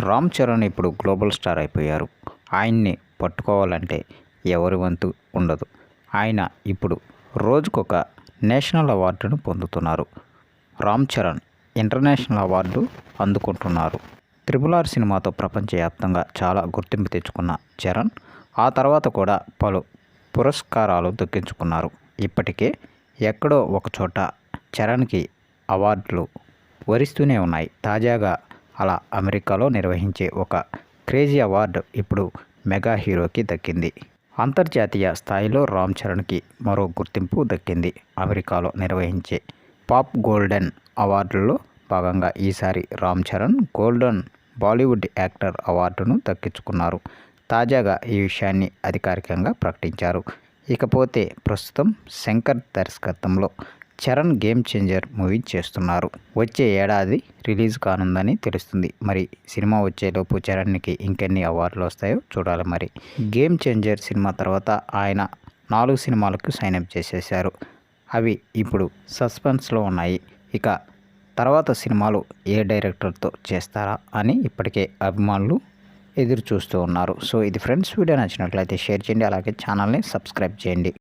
రామ్ చరణ్ ఇప్పుడు global star అయిపోయారు. ఆయన్ని పట్టుకోవాలంటే ఎవరి వంతు ఉండదు. ఆయన ఇప్పుడు రోజుకొక నేషనల్ అవార్డును పొందుతున్నారు. రామ్ చరణ్ ఇంటర్నేషనల్ అవార్డు అందుకుంటున్నారు. త్రిపుల్ ఆర్ సినిమాతో ప్రపంచవ్యాప్తంగా చాలా గుర్తింపు తెచ్చుకున్న చరణ్ ఆ తర్వాత కూడా పలు పురస్కారాలు దక్కించుకున్నారు. ఇప్పటికే ఎక్కడో ఒకచోట చరణ్కి అవార్డులు వరిస్తూనే ఉన్నాయి. తాజాగా అలా అమెరికాలో నిర్వహించే ఒక క్రేజీ అవార్డు ఇప్పుడు మెగా హీరోకి దక్కింది. అంతర్జాతీయ స్థాయిలో రామ్ చరణ్కి మరో గుర్తింపు దక్కింది. అమెరికాలో నిర్వహించే పాప్ గోల్డెన్ అవార్డుల్లో భాగంగా ఈసారి Ram Charan golden Bollywood actor అవార్డును దక్కించుకున్నారు. తాజాగా ఈ విషయాన్ని అధికారికంగా ప్రకటించారు. ఇకపోతే ప్రస్తుతం శంకర్ దర్శకత్వంలో చరణ్ గేమ్ చేంజర్ మూవీ చేస్తున్నారు. వచ్చే ఏడాది రిలీజ్ కానుందని తెలుస్తుంది. మరి సినిమా వచ్చేలోపు చరణ్కి ఇంకెన్ని అవార్డులు వస్తాయో చూడాలి మరి. గేమ్ చేంజర్ సినిమా తర్వాత ఆయన నాలుగు సినిమాలకు సైన్అప్ చేసేశారు. అవి ఇప్పుడు సస్పెన్స్లో ఉన్నాయి. ఇక తర్వాత సినిమాలు ఏ డైరెక్టర్తో చేస్తారా అని ఇప్పటికే అభిమానులు ఎదురు చూస్తూ ఉన్నారు. సో ఇది ఫ్రెండ్స్ వీడియో నచ్చినట్లయితే షేర్ చేయండి. అలాగే ఛానల్ని సబ్స్క్రైబ్ చేయండి.